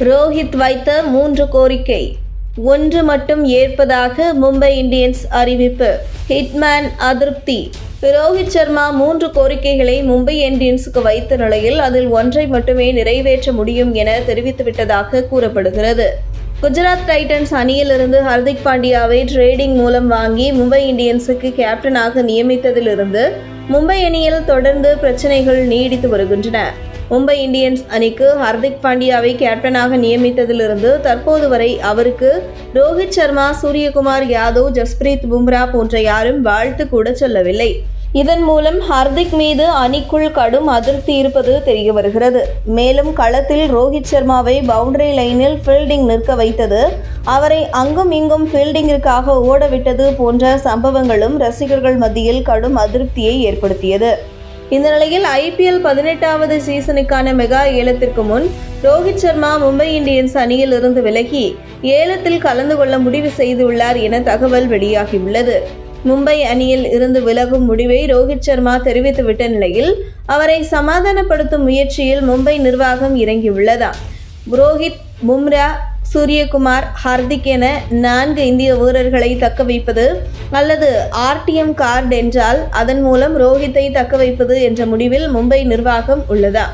ரோஹித் வைத்த மூன்று கோரிக்கை. ஒன்று மட்டும் ஏற்பதாக மும்பை இந்தியன்ஸ் அறிவிப்பு. ஹிட்மேன் அதிருப்தி. ரோஹித் சர்மா மூன்று கோரிக்கைகளை மும்பை இந்தியன்ஸுக்கு வைத்த நிலையில் அதில் ஒன்றை மட்டுமே நிறைவேற்ற முடியும் என தெரிவித்துவிட்டதாக கூறப்படுகிறது. குஜராத் டைட்டன்ஸ் அணியிலிருந்து ஹர்திக் பாண்டியாவை ட்ரேடிங் மூலம் வாங்கி மும்பை இந்தியன்ஸுக்கு கேப்டனாக நியமித்ததிலிருந்து மும்பை அணியில் தொடர்ந்து பிரச்சனைகள் நீடித்து வருகின்றன. மும்பை இந்தியன்ஸ் அணிக்கு ஹர்திக் பாண்டியாவை கேப்டனாக நியமித்ததிலிருந்து தற்போது வரை அவருக்கு ரோஹித் சர்மா சூரியகுமார் யாதவ் ஜஸ்பிரீத் பும்ரா போன்ற யாரும் வாழ்த்து கூட சொல்லவில்லை. இதன் மூலம் ஹர்திக் மீது அணிக்குள் கடும் அதிருப்தி இருப்பது தெரிய வருகிறது. மேலும் களத்தில் ரோஹித் சர்மாவை பவுண்டரி லைனில் ஃபீல்டிங் நிற்க வைத்தது அவரை அங்கும் இங்கும் ஃபீல்டிங்கிற்காக ஓடவிட்டது போன்ற சம்பவங்களும் ரசிகர்கள் மத்தியில் கடும் அதிருப்தியை ஏற்படுத்தியது. இந்த நிலையில் ஐபிஎல் பதினெட்டாவது சீசனுக்கான மெகா ஏலத்திற்கு முன் ரோஹித் சர்மா மும்பை இந்தியன்ஸ் அணியில் இருந்து விலகி ஏலத்தில் கலந்து கொள்ள முடிவு செய்துள்ளார் என தகவல் வெளியாகியுள்ளது. மும்பை அணியில் இருந்து விலகும் முடிவை ரோஹித் சர்மா தெரிவித்துவிட்ட நிலையில் அவரை சமாதானப்படுத்தும் முயற்சியில் மும்பை நிர்வாகம் இறங்கியுள்ளதா ரோஹித் பும்ரா சூரியகுமார் ஹர்திக் என நான்கு இந்திய வீரர்களை தக்க வைப்பது அல்லது ஆர்டிஎம் கார்டு என்றால் அதன் மூலம் ரோஹித்தை தக்க வைப்பது என்ற முடிவில் மும்பை நிர்வாகம் உள்ளதா?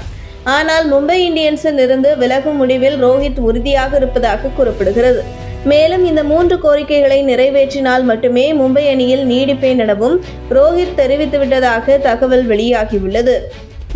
ஆனால் மும்பை இந்தியன்ஸில் இருந்து விலகும் முடிவில் ரோஹித் உறுதியாக இருப்பதாக கூறப்படுகிறது. மேலும் இந்த மூன்று கோரிக்கைகளை நிறைவேற்றினால் மட்டுமே மும்பை அணியில் நீடிப்பேன் எனவும் ரோஹித் தெரிவித்துவிட்டதாக தகவல் வெளியாகியுள்ளது.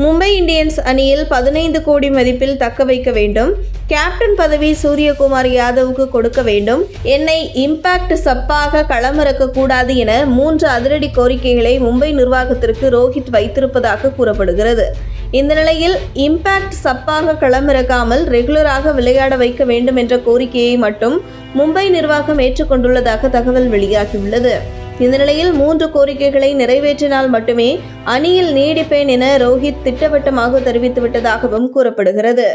மும்பை இந்தியன்ஸ் அணியில் பதினைந்து கோடி மதிப்பில் தக்க வைக்க வேண்டும். கேப்டன் பதவி சூரியகுமார் யாதவுக்கு கொடுக்க வேண்டும். என்னை இம்பாக்ட் சப்பாக களமிறக்க கூடாது என மூன்று அதிரடி கோரிக்கைகளை மும்பை நிர்வாகத்திற்கு ரோஹித் வைத்திருப்பதாக கூறப்படுகிறது. இந்த நிலையில் இம்பாக்ட் சப்பாக களமிறக்காமல் ரெகுலராக விளையாட வைக்க வேண்டும் என்ற கோரிக்கையை மட்டும் மும்பை நிர்வாகம் ஏற்றுக்கொண்டுள்ளதாக தகவல் வெளியாகியுள்ளது. இந்த நிலையில் மூன்று கோரிக்கைகளை நிறைவேற்றினால் மட்டுமே அணியில் நீடிப்பேன் என ரோஹித் திட்டவட்டமாக தெரிவித்துவிட்டதாகவும் கூறப்படுகிறது.